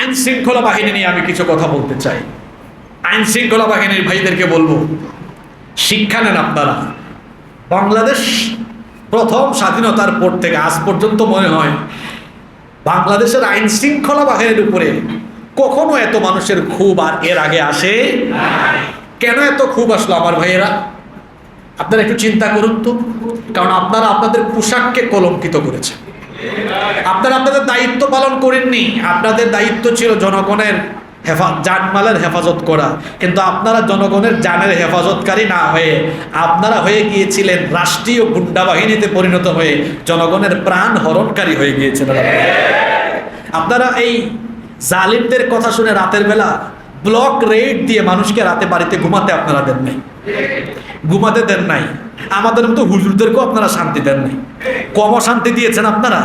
আইন শৃঙ্খলা বাহিনী নিয়ে আমি কিছু কথা বলতে চাই। আইন শৃঙ্খলা বাহিনীর ভাইদেরকে বলব, শিক্ষা নেন আপনারা। বাংলাদেশ প্রথম স্বাধীনতার পর থেকে আজ পর্যন্ত মনে হয়, বাংলাদেশের আইন শৃঙ্খলা বাহিনীর উপরে কখনো এত মানুষের খুব আর এর আগে আসে কেন এত খুব আসলো আমার ভাইয়েরা? আপনারা একটু চিন্তা করুন তো, কারণ আপনারা আপনাদের পোশাককে কলঙ্কিত করেছেন। আপনারা আপনাদের দায়িত্ব পালন করেননি। আপনাদের দায়িত্ব ছিল জনগণের হেফা, জানমালের হেফাজত করা। কিন্তু আপনারা জনগণের জানের হেফাজতকারী না হয়ে আপনারা হয়ে গিয়েছিলেন রাষ্ট্রীয় গুন্ডা বাহিনীতে পরিণত হয়ে জনগণের প্রাণ হরণকারী হয়ে গিয়েছিলেন আপনারা এই জালিমদের কথা শুনে রাতের বেলা ব্লক রেড দিয়ে মানুষকে রাতে বাড়িতে ঘুমাতে আপনারা দেন নাই। ঘুমাতে দেন নাই। আমাদের মতো হুজুরদেরকেও আপনারা শান্তি দেন নাই। কম শান্তি দিয়েছেন আপনারা।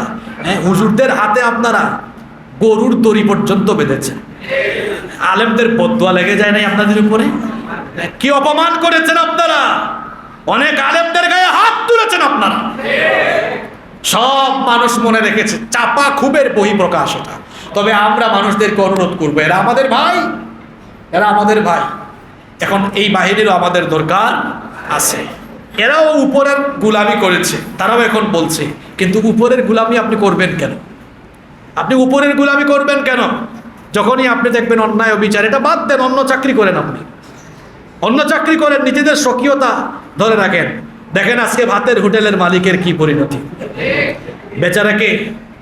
হ্যাঁ হুজুরদের হাতে আপনারা গরুর দড়ি পর্যন্ত বেঁধেছেন। আলেমদের বদুয়া লেগে যায় নাই আপনাদের উপরে? কি অপমান করেছেন আপনারা? অনেক আলেমদের গায়ে হাত তুলেছেন আপনারা। সব মানুষ মনে রেখেছে, চাপা খুবের বহি প্রকাশ এটা। তবে আমরা মানুষদেরকে অনুরোধ করব, এরা আমাদের ভাই, এরা আমাদের ভাই। এখন এই বাহিনীরও আমাদের দরকার আছে। এরাও উপরের গুলামি করেছে, তারাও এখন বলছে, কিন্তু উপরের গুলামি আপনি করবেন কেন? আপনি উপরের গুলামি করবেন কেন? যখনই আপনি দেখবেন অন্যায় অবিচার, এটা বাদ দেন, অন্য চাকরি করেন আপনি। অন্য চাকরি করেন, নিজেদের স্বকীয়তা ধরে রাখেন। দেখেন আজকে ভাতের হোটেলের মালিকের কি পরিণতি। বেচারাকে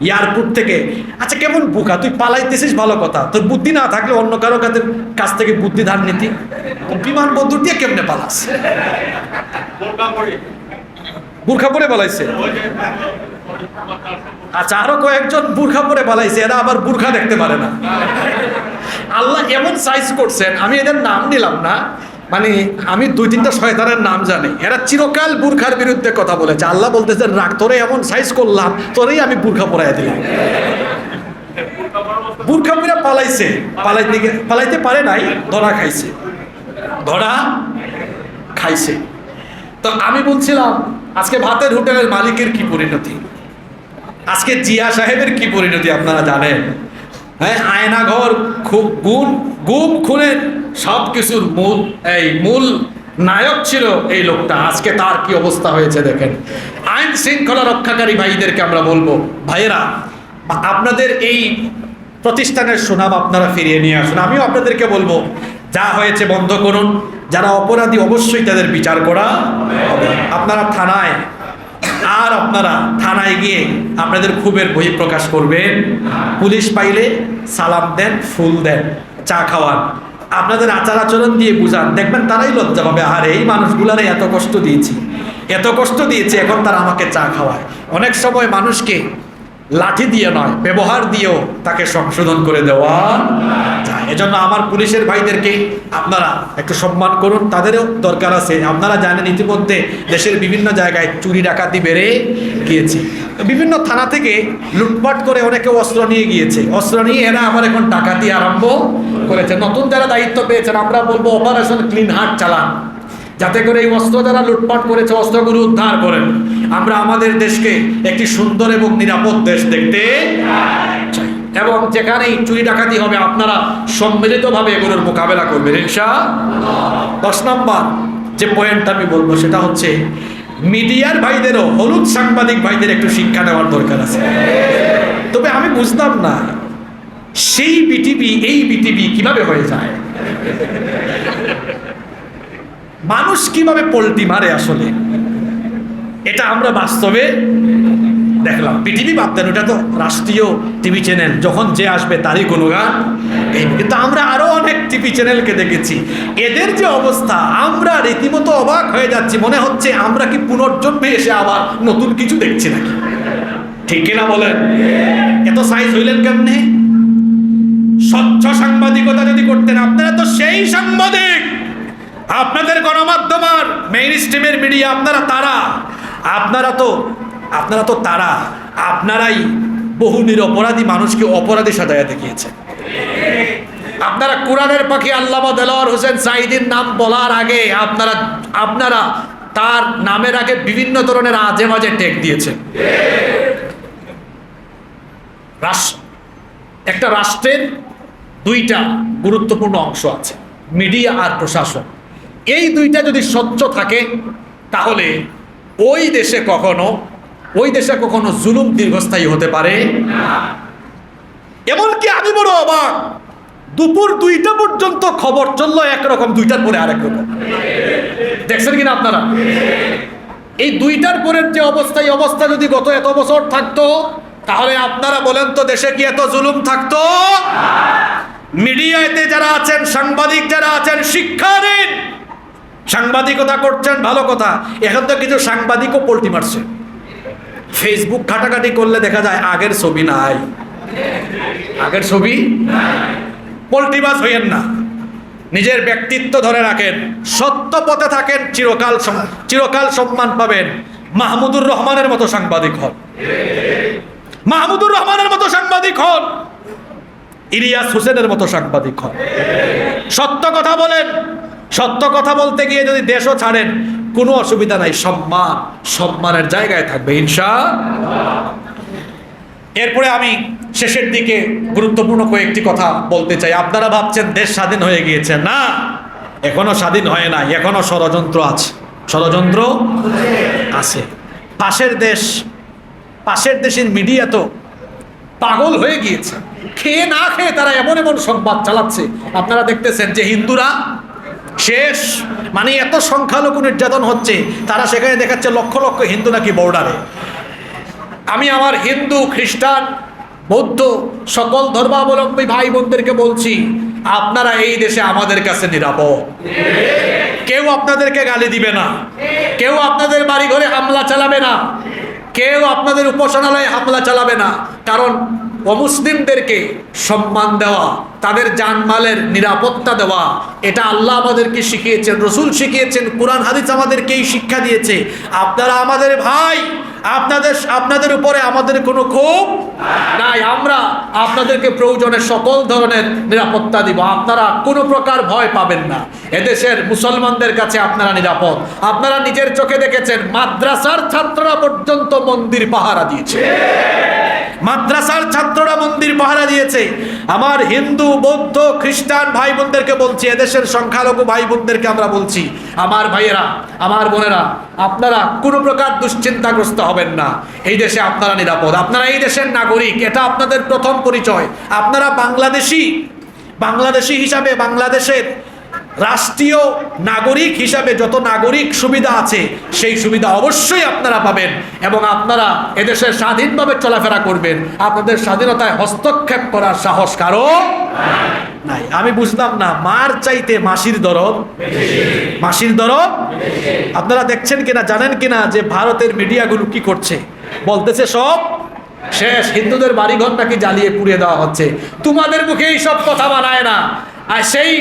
এয়ারপোর্ট থেকে। আচ্ছা কেমন বুকা? তুই পালাইতেছিস ভালো কথা। তোর বুদ্ধি না থাকলে অন্য কারও কাছে কাছ থেকে বুদ্ধি ধার নিতি। বিমান বন্দর দিয়ে কেমনে পালাস? বুর্খা পরে। পালাইছে? আচ্ছা আরও কয়েকজন বুর্খা পরে পালাইছে। এরা আবার বুর্খা দেখতে পারে না। আল্লাহ এমন সাইজ করছেন আমি এদের নাম নিলাম না। মানে আমি দুই তিনটা শয়তানের নাম জানি। এরা চিরকাল বুর্খার বিরুদ্ধে কথা বলেছে। আল্লাহ বলতেছেন রাগ, তোরে এমন সাইজ করলাম, তোরেই আমি বুর্খা পরাই দিলাম। বুর্খা পরে পালাইছে। পালাইতে পালাইতে পারে নাই, ধরা খাইছে। ধরা খাইছে। তো আমি বলছিলাম, আজকে ভাতের হোটেলের মালিকের কি পরিণতি? আজকে জিয়া সাহেবের কি পরিণতি, আপনারা জানেন? হ্যাঁ আয়নাঘর খুব গুণ গুম খুনের সব কিছুর মূল, এই মূল নায়ক ছিল এই লোকটা। আজকে তার কি অবস্থা হয়েছে দেখেন। আইন শৃঙ্খলা রক্ষাকারী ভাইদেরকে আমরা বলব, ভাইয়েরা, আপনাদের এই প্রতিষ্ঠানের সুনাম আপনারা ফিরিয়ে নিয়ে আসুন। আমিও আপনাদেরকে বলব, যা হয়েছে বন্ধ করুন। যারা অপরাধী, অবশ্যই তাদের বিচার করা আপনারা থানায়, আর আপনারা থানায় গিয়ে আপনাদের ক্ষোভের বহি প্রকাশ করবেন। পুলিশ পাইলে সালাম দেন, ফুল দেন, চা খাওয়ান। আপনাদের আচার আচরণ দিয়ে বুঝান। দেখবেন তারাই লজ্জা পাবে, আর, এই মানুষগুলারে এত কষ্ট দিয়েছি। এত কষ্ট দিয়েছে, এখন তারা আমাকে চা খাওয়ায়। অনেক সময় মানুষকে লাঠি দিয়ে নয়, ব্যবহার দিয়েও তাকে সংশোধন করে দেওয়া যায়। এজন্য আমার পুলিশের ভাইদেরকে আপনারা একটু সম্মান করুন, তাদেরও দরকার আছে। আপনারা জানেন ইতিমধ্যে দেশের বিভিন্ন জায়গায় চুরি ডাকাতি বেড়ে গিয়েছে। বিভিন্ন থানা থেকে লুটপাট করে অনেকে অস্ত্র নিয়ে গিয়েছে। অস্ত্র নিয়ে এরা আবার এখন ডাকাতি আরম্ভ করেছে। নতুন যারা দায়িত্ব পেয়েছেন, আমরা বলব অপারেশন ক্লিন হার্ট চালান। যাতে করে এই অস্ত্র যারা লুটপাট করেছে, অস্ত্রগুলো উদ্ধার করেন। আমরা আমাদের দেশকে একটি সুন্দর এবং নিরাপদ দেশ দেখতে চাই। এবং যেখানেই চুরি ডাকাতি হবে, আপনারা সম্মিলিতভাবে এগুলোর মোকাবেলা করবেন ইনশা দশ নম্বর যে পয়েন্ট আমি বলব, সেটা হচ্ছে মিডিয়ার ভাইদেরও, হলুদ সাংবাদিক ভাইদের একটু শিক্ষা নেওয়ার দরকার আছে। তবে আমি বুঝতাম না, সেই বিটিভি, এই বিটিভি কীভাবে হয়ে যায়? মানুষ কীভাবে পোল্টি মারে আসলে? এটা আমরা বাস্তবে দেখলাম। পৃথিবী ভাবতেন ওটা তো রাষ্ট্রীয় টিভি চ্যানেল, যখন যে আসবে তারই কোনো গান। কিন্তু আমরা আরও অনেক টিভি চ্যানেলকে দেখেছি। এদের যে অবস্থা, আমরা রীতিমতো অবাক হয়ে যাচ্ছি। মনে হচ্ছে আমরা কি পুনর্জন্মে এসে আবার নতুন কিছু দেখছি নাকি? ঠিক কিনা বলেন? এত সাইজ হইলেন কেমনে? স্বচ্ছ সাংবাদিকতা যদি করতেন, আপনারা তো সেই সাংবাদিক! আপনাদের গণমাধ্যম আর মেইন স্ট্রিমের মিডিয়া আপনারা তারা। আপনারা তো আপনারা তো তারা। আপনারাই বহু নিরপরাধী মানুষকে অপরাধী সাজায় দেখিয়েছে। আপনারা কোরআনের পাখি আল্লামা দেলোয়ার হোসেন সাইদির নাম বলার আগে আপনারা আপনারা তার নামের আগে বিভিন্ন ধরনের আজে মাঝে টেক দিয়েছেন একটা রাষ্ট্রের দুইটা গুরুত্বপূর্ণ অংশ আছে মিডিয়া আর প্রশাসন। এই দুইটা যদি স্বচ্ছ থাকে, তাহলে ওই দেশে কখনো, ওই দেশে কখনো জুলুম দীর্ঘস্থায়ী হতে পারে এমনকি আমি বড় অবাক, দুপুর দুইটা পর্যন্ত খবর চলল একরকম, দুইটার পরে আরেক রকম। দেখছেন কিনা আপনারা? এই দুইটার পরের যে অবস্থা, এই অবস্থা যদি গত এত বছর থাকতো, তাহলে আপনারা বলেন তো দেশে কি এত জুলুম থাকতো? মিডিয়াতে যারা আছেন, সাংবাদিক যারা আছেন, শিক্ষা দিন! সাংবাদিকতা করছেন, ভালো কথা। এখন তো কিছু সাংবাদিকও পোল্টি মারছে। ফেসবুক ঘাটাঘাটি করলে দেখা যায় আগের ছবি নাই। আগের ছবি পোল্টিবাজ হইয়েন না। নিজের ব্যক্তিত্ব ধরে রাখেন। সত্য পথে থাকেন, চিরকাল চিরকাল সম্মান পাবেন। মাহমুদুর রহমানের মতো সাংবাদিক হন। মাহমুদুর রহমানের মতো সাংবাদিক হন। ইলিয়াস হোসেনের মতো সাংবাদিক হন। সত্য কথা বলেন। সত্য কথা বলতে গিয়ে যদি দেশও ছাড়েন, কোনো অসুবিধা নাই। সম্মান, সম্মানের জায়গায় থাকবে ইনশা এরপরে আমি শেষের দিকে গুরুত্বপূর্ণ কয়েকটি কথা বলতে চাই। আপনারা ভাবছেন দেশ স্বাধীন হয়ে গিয়েছে। না, এখনও স্বাধীন হয় নাই, এখনও ষড়যন্ত্র আছে। ষড়যন্ত্র আছে। পাশের দেশ, পাশের দেশের মিডিয়া তো পাগল হয়ে গিয়েছে। খেয়ে না খেয়ে তারা এমন এমন সংবাদ চালাচ্ছে। আপনারা দেখতেছেন যে হিন্দুরা শেষ। মানে এত সংখ্যালঘু নির্যাতন হচ্ছে, তারা সেখানে দেখাচ্ছে লক্ষ লক্ষ হিন্দু নাকি বর্ডারে আমি আমার হিন্দু, খ্রিস্টান, বৌদ্ধ সকল ধর্মাবলম্বী ভাই বোনদেরকে বলছি, আপনারা এই দেশে আমাদের কাছে নিরাপদ। কেউ আপনাদেরকে গালি দিবে না। কেউ আপনাদের বাড়ি ঘরে হামলা চালাবে না। কেউ আপনাদের উপাসনালয়ে হামলা চালাবে না। কারণ অমুসলিমদেরকে সম্মান দেওয়া, তাদের জানমালের নিরাপত্তা দেওয়া, এটা আল্লাহ আমাদেরকে শিখিয়েছেন, রসুল শিখিয়েছেন, কোরআন, হাদিস আমাদেরকে এই শিক্ষা দিয়েছে। আপনারা আমাদের ভাই, আপনাদের আপনাদের উপরে আমাদের কোনো ক্ষোভ নাই, আমরা আপনাদেরকে প্রয়োজনে সকল ধরনের নিরাপত্তা দিব। আপনারা কোনো প্রকার ভয় পাবেন না। এদেশের মুসলমানদের কাছে আপনারা নিরাপদ। আপনারা নিজের চোখে দেখেছেন, মাদ্রাসার ছাত্ররা পর্যন্ত মন্দির পাহারা দিয়েছে। মাদ্রাসার ছাত্ররা মন্দির পাহারা দিয়েছে। আমার হিন্দু, বৌদ্ধ, খ্রিস্টান ভাই বোনদেরকে বলছি, এদেশের সংখ্যালঘু ভাই বোনদেরকে আমরা বলছি, আমার ভাইয়েরা, আমার বোনেরা, আপনারা কোনো প্রকার দুশ্চিন্তাগ্রস্ত হবেন না। এই দেশে আপনারা নিরাপদ। আপনারা এই দেশের নাগরিক, এটা আপনাদের প্রথম পরিচয়। আপনারা বাংলাদেশি বাংলাদেশি হিসাবে বাংলাদেশের রাষ্ট্রীয় নাগরিক হিসাবে যত নাগরিক সুবিধা আছে, সেই সুবিধা অবশ্যই আপনারা পাবেন এবং আপনারা এদেশে স্বাধীনভাবে চলাফেরা করবেন। আপনাদের স্বাধীনতায় হস্তক্ষেপ করার সাহস কারও নাই। আমি বুঝলাম না, মার চাইতে মাসির দরদ মাসির দরদ আপনারা দেখছেন কিনা, জানেন কিনা যে ভারতের মিডিয়াগুলো কি করছে? বলতেছে সব শেষ। হিন্দুদের বাড়িঘর নাকি জ্বালিয়ে পুড়িয়ে দেওয়া হচ্ছে। তোমাদের মুখে এই সব কথা বানায় না। আর সেই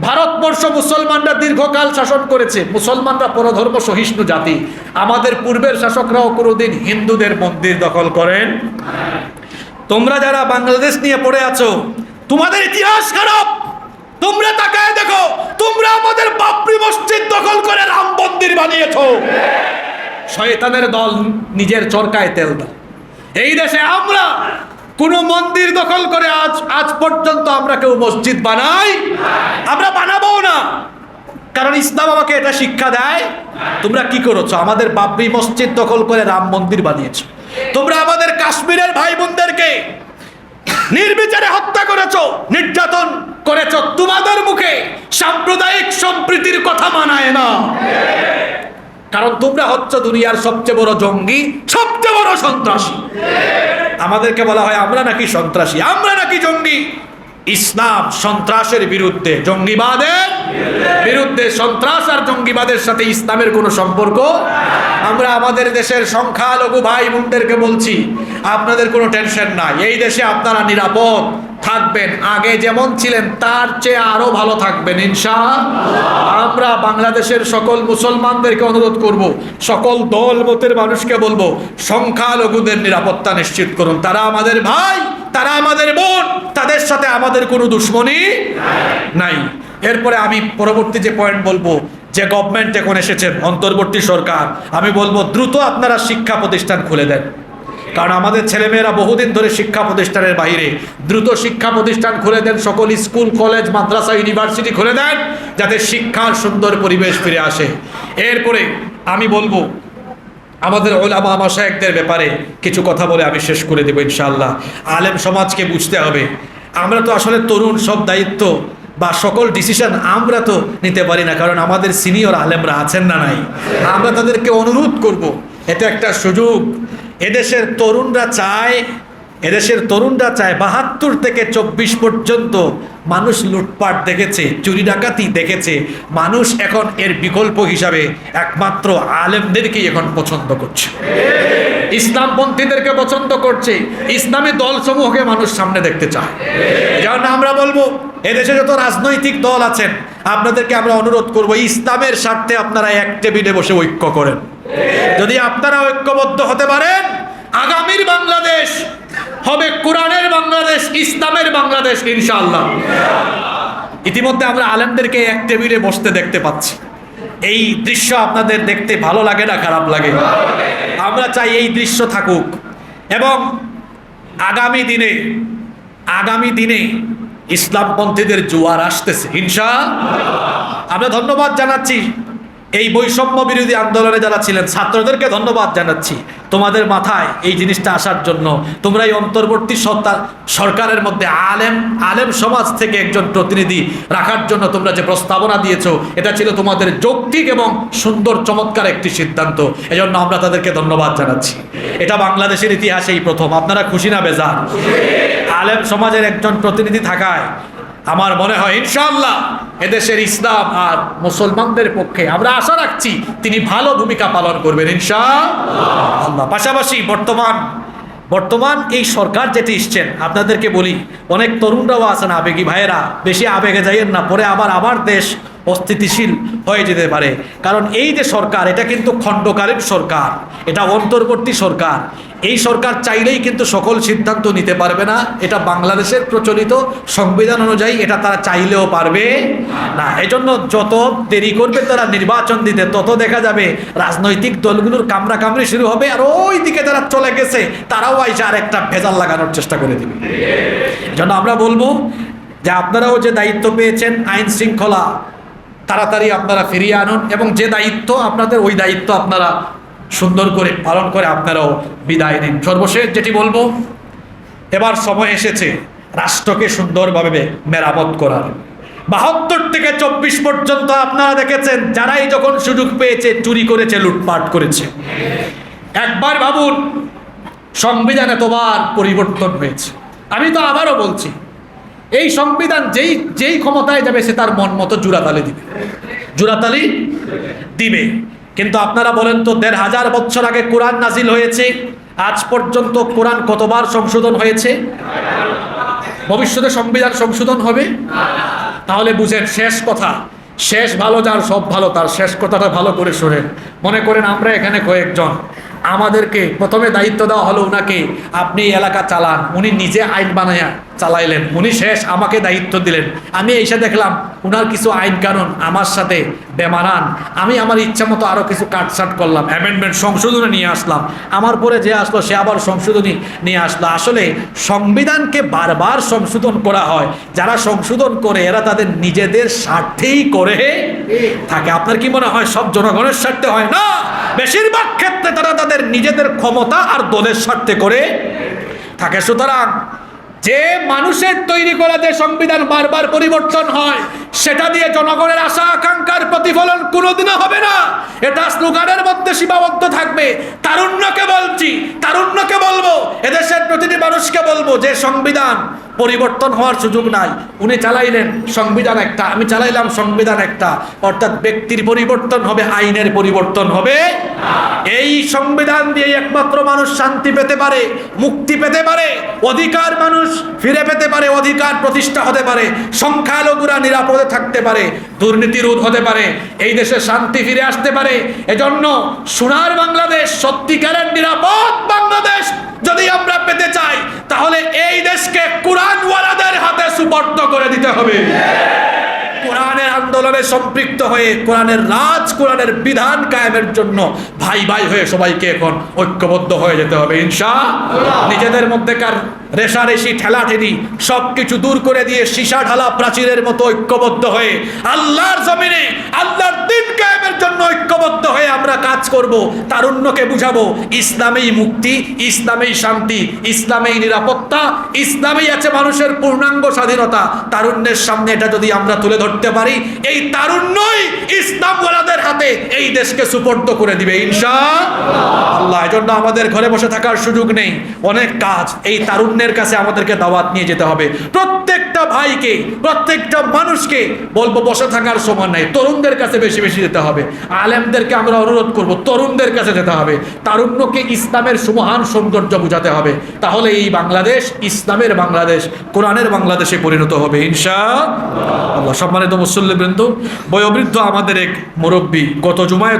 ভারতবর্ষ মুসলমানরা দীর্ঘকাল শাসন করেছে। মুসলমানরা পরধর্ম সহিষ্ণু জাতি। আমাদের পূর্বের শাসকরাও কোনোদিন হিন্দুদের মন্দির দখল করেন। তোমরা যারা বাংলাদেশ নিয়ে পড়ে আছো, তোমাদের ইতিহাস খারাপ। তোমরা তাকায় দেখো, তোমরা আমাদের বাপরি মসজিদ দখল করে রাম মন্দির বানিয়েছো। শয়তানের দল নিজের চরকায় তেল দেয়। এই দেশে আমরা কোনো মন্দির দখল করে আজ আজ পর্যন্ত আমরা কেউ মসজিদ বানাই? আমরা বানাবো না। কারণ ইসলাম আমাকে এটা শিক্ষা দেয়। তোমরা কি করেছ? আমাদের বাবরি মসজিদ দখল করে রাম মন্দির বানিয়েছো। তোমরা আমাদের কাশ্মীরের ভাই বোনদেরকে নির্বিচারে হত্যা করেছ, নির্যাতন করেছ। তোমাদের মুখে সাম্প্রদায়িক সম্প্রীতির কথা মানায় না। কারণ তোমরা হচ্ছে দুনিয়ার সবচেয়ে বড় জঙ্গি, সবচেয়ে বড় সন্ত্রাসী। আমাদেরকে বলা হয়, আমরা নাকি সন্ত্রাসী, আমরা নাকি জঙ্গি? ইসলাম সন্ত্রাসের বিরুদ্ধে, জঙ্গিবাদের বিরুদ্ধে। সন্ত্রাস আর জঙ্গিবাদের সাথে ইসলামের কোনো সম্পর্ক আমরা আমাদের দেশের সংখ্যালঘু ভাই বোনদেরকে বলছি, আপনাদের কোনো টেনশন নাই, এই দেশে আপনারা নিরাপদ থাকবেন। আগে যেমন ছিলেন, তার চেয়ে আরও ভালো থাকবেন ইনশা আমরা বাংলাদেশের সকল মুসলমানদেরকে অনুরোধ করব, সকল দল মতের মানুষকে বলব, সংখ্যালঘুদের নিরাপত্তা নিশ্চিত করুন। তারা আমাদের ভাই, তারা আমাদের বোন, তাদের সাথে আমাদের কোনো দুশ্মনী নাই। এরপরে আমি পরবর্তী যে পয়েন্ট বলব, যে গভর্নমেন্ট এখন এসেছেন, অন্তর্বর্তী সরকার, আমি বলব, দ্রুত আপনারা শিক্ষা প্রতিষ্ঠান খুলে দেন। কারণ আমাদের ছেলেমেয়েরা বহুদিন ধরে শিক্ষা প্রতিষ্ঠানের বাইরে দ্রুত শিক্ষা প্রতিষ্ঠান খুলে দেন, সকল স্কুল, কলেজ, মাদ্রাসা, ইউনিভার্সিটি খুলে দেন, যাতে শিক্ষার সুন্দর পরিবেশ ফিরে আসে। এরপরে আমি বলব, আমাদের ওলামা মাসায়কদের ব্যাপারে কিছু কথা বলে আমি শেষ করে দেবো ইনশাআল্লাহ। আলেম সমাজকে বুঝতে হবে। আমরা তো আসলে তরুণ, সব দায়িত্ব বা সকল ডিসিশন আমরা তো নিতে পারি না, কারণ আমাদের সিনিয়র আলেমরা আছেন না নাই। আমরা তাদেরকে অনুরোধ করব, এটা একটা সুযোগ। এদেশের তরুণরা চায়, এদেশের তরুণরা চায় বাহাত্তর থেকে চব্বিশ পর্যন্ত মানুষ লুটপাট দেখেছে, চুরি ডাকাতি দেখেছে। মানুষ এখন এর বিকল্প হিসাবে একমাত্র আলেমদেরকেই এখন পছন্দ করছে। ইসলামপন্থীদেরকে পছন্দ করছে। ইসলামী দলসমূহকে মানুষ সামনে দেখতে চায়। যেমন আমরা বলব, এদেশে যত রাজনৈতিক দল আছেন, আপনাদেরকে আমরা অনুরোধ করব, ইসলামের স্বার্থে আপনারা এক টেবিলে বসে ঐক্য করেন। যদি আপনারা ঐক্যবদ্ধ হতে পারেন আগামীর বাংলাদেশ হবে কোরআনের বাংলাদেশ, ইসলামের বাংলাদেশ, ইনশাআল্লাহ। ইতিমধ্যে আমরা আলেমদেরকে এক টেবিলে বসতে দেখতে পাচ্ছি। এই দৃশ্য আপনাদের দেখতে ভালো লাগে না খারাপ লাগে? আমরা চাই এই দৃশ্য থাকুক। এবং আগামী দিনে আগামী দিনে ইসলামপন্থীদের জোয়ার আসতেছে হিংসা আমরা ধন্যবাদ জানাচ্ছি। এই বৈষম্য বিরোধী আন্দোলনে যারা ছিলেন, ছাত্রদেরকে ধন্যবাদ জানাচ্ছি। তোমাদের মাথায় এই জিনিসটা আসার জন্য তোমরা এই অন্তর্বর্তী সত্তা সরকারের মধ্যে আলেম আলেম সমাজ থেকে একজন প্রতিনিধি রাখার জন্য তোমরা যে প্রস্তাবনা দিয়েছ, এটা ছিল তোমাদের যৌক্তিক এবং সুন্দর চমৎকার একটি সিদ্ধান্ত। এজন্য আমরা তাদেরকে ধন্যবাদ জানাচ্ছি। এটা বাংলাদেশের ইতিহাসেই প্রথম। আপনারা খুশি না, বেজার? আলেম সমাজের একজন প্রতিনিধি থাকায় আমার মনে হয় ইনশাআল্লাহ এদেশের ইসলাম আর মুসলমানদের পক্ষে আমরা আশা রাখছি তিনি ভালো ভূমিকা পালন করবেন ইনশাআল্লাহ। পাশাপাশি বর্তমান বর্তমান এই সরকার যেটি ইসছেন আপনাদেরকে বলি, অনেক তরুণরাও আছেন আবেগী ভাইয়েরা, বেশি আবেগে যাইয়েন না, পরে আবার আবার দেশ অস্থিতিশীল হয়ে যেতে পারে। কারণ এই যে সরকার, এটা কিন্তু খণ্ডকালীন সরকার, এটা অন্তর্বর্তী সরকার। এই সরকার চাইলেই কিন্তু সকল সিদ্ধান্ত নিতে পারবে না। এটা বাংলাদেশের প্রচলিত সংবিধান অনুযায়ী এটা তারা চাইলেও পারবে না। এজন্য যত দেরি করবে তারা নির্বাচন দিতে, তত দেখা যাবে রাজনৈতিক দলগুলোর কামড়া কামড়ি শুরু হবে আর ওই দিকে যারা চলে গেছে, তারাও আইসে আর একটা ভেজাল লাগানোর চেষ্টা করে দিবে। এজন্য আমরা বলব যে আপনারাও যে দায়িত্ব পেয়েছেন আইন শৃঙ্খলা তাড়াতাড়ি আপনারা ফিরিয়ে আনুন এবং যে দায়িত্ব আপনাদের, ওই দায়িত্ব আপনারা সুন্দর করে পালন করে আপনারাও বিদায় নিন। সর্বশেষ যেটি বলব, এবার সময় এসেছে রাষ্ট্রকে সুন্দরভাবে মেরামত করার। বাহাত্তর থেকে চব্বিশ পর্যন্ত আপনারা দেখেছেন, যারাই যখন সুযোগ পেয়েছে, চুরি করেছে, লুটপাট করেছে। একবার ভাবুন, সংবিধান এতবার পরিবর্তন হয়েছে। আমি তো আবারও বলছি এই সংবিধান যেই যেই ক্ষমতায় যাবে সে তার মন মতো জুরাতালি দিবে। জুরাতালি দিবে। কিন্তু আপনারা বলেন তো, দেড় হাজার বছর আগে কোরআন নাজিল হয়েছে, আজ পর্যন্ত কোরআন কতবার সংশোধন হয়েছে? ভবিষ্যতে সংবিধান সংশোধন হবে? তাহলে বুঝেন, শেষ কথা। শেষ ভালো যার, সব ভালো তার। শেষ কথাটা ভালো করে শোনেন। মনে করেন আমরা এখানে কয়েকজন। আমাদেরকে প্রথমে দায়িত্ব দেওয়া হলো ওনাকে আপনি এলাকা চালান। উনি নিজে আইন বানাইয়া চালাইলেন। উনি শেষ আমাকে দায়িত্ব দিলেন। আমি এসে দেখলাম উনার কিছু আইন কানুন আমার সাথে বেমানান। আমি আমার ইচ্ছা মতো আরও কিছু কাটসাট করলাম। অ্যামেন্ডমেন্ট সংশোধনে নিয়ে আসলাম। আমার পরে যে আসলো, সে আবার সংশোধনী নিয়ে আসলো। আসলে সংবিধানকে বারবার সংশোধন করা হয়। যারা সংশোধন করে, এরা তাদের নিজেদের স্বার্থেই করে থাকে। আপনার কি মনে হয়, সব জনগণের স্বার্থে হয় না? বেশিরভাগ ক্ষেত্রে তারা তাদের নিজেদের ক্ষমতা আর দলের স্বার্থে করে থাকে। সুতরাং যে মানুষের তৈরি করা যে সংবিধান বারবার পরিবর্তন হয় সেটা দিয়ে জনগণের আশা আকাঙ্ক্ষার প্রতিফলন কোনোদিনও হবে না। এটা স্লোগানের মধ্যে সীমাবদ্ধ থাকবে। তারুণ্যকে বলছি, তারুণ্যকে বলব। এদেশের প্রতিটি মানুষকে বলব যে সংবিধান পরিবর্তন হওয়ার সুযোগ নাই। উনি চালাইলেন সংবিধান একটা, আমি চালাইলাম সংবিধান একটা। অর্থাৎ ব্যক্তির পরিবর্তন হবে, আইনের পরিবর্তন হবে। এই সংবিধান দিয়ে একমাত্র মানুষ শান্তি পেতে পারে, মুক্তি পেতে পারে, অধিকার মানুষ ফিরে পেতে পারে, অধিকার প্রতিষ্ঠা হতে পারে, সংখ্যালঘুরা নিরাপদে থাকতে পারে দুর্নীতি রোধ হতে পারে, এই দেশে শান্তি ফিরে আসতে পারে, এজন্য সোনার বাংলাদেশ, সত্যিকারের নিরাপদ বাংলাদেশ যদি আমরা পেতে চাই, তাহলে এই দেশকে কোরআনওয়ালাদের হাতে সুপর্দ করে দিতে হবে। কোরআনের আন্দোলনে সম্পৃক্ত হয়ে, কোরআনের রাজ, কোরআনের বিধান কায়েমের জন্য ভাই ভাই হয়ে সবাইকে এখন ঐক্যবদ্ধ হয়ে যেতে হবে, ইনশা নিজেদের মধ্যেকার রেশারেশি ঠেলাঠেলি সব কিছু দূর করে দিয়ে সীসা ঢালা প্রাচীরের মতো ঐক্যবদ্ধ হয়ে আল্লাহর জমিনে, আল্লাহর দিন কায়েমের জন্য ঐক্যবদ্ধ হয়ে আমরা কাজ করব, তারুণ্যকে বুঝাবো, ইসলামেই মুক্তি, ইসলামেই শান্তি, ইসলামেই নিরাপত্তা, ইসলামেই আছে মানুষের পূর্ণাঙ্গ স্বাধীনতা। তারুণ্যের সামনে এটা যদি আমরা তুলে ধরতে পারি, এই তারুণ্যই ইসলামওয়ালাদের হাতে এই দেশকে সুপর্দ করে দিবে ইনশা আল্লাহ, এজন্য আমাদের ঘরে বসে থাকার সুযোগ নেই। অনেক কাজ, এই তারুণ্যের কাছে আমাদেরকে দাওয়াত নিয়ে যেতে হবে। প্রত্যেকটা ভাইকে, প্রত্যেকটা মানুষকে বলব, বসে থাকার সময় নাই, তরুণদের কাছে বেশি বেশি যেতে হবে। আলেমদেরকে আমরা অনুরোধ করব, তরুণদের কাছে যেতে হবে। তারুণ্যকে ইসলামের সুমহান সৌন্দর্য বোঝাতে হবে। তাহলে এই বাংলাদেশ ইসলামের বাংলাদেশ, কোরআনের বাংলাদেশে পরিণত হবে ইনশা আল্লাহ সম্মানিত মুসল্লিবৃন্দ বয়োবৃদ্ধ আমাদের এক মুরব্বী গত জুমায়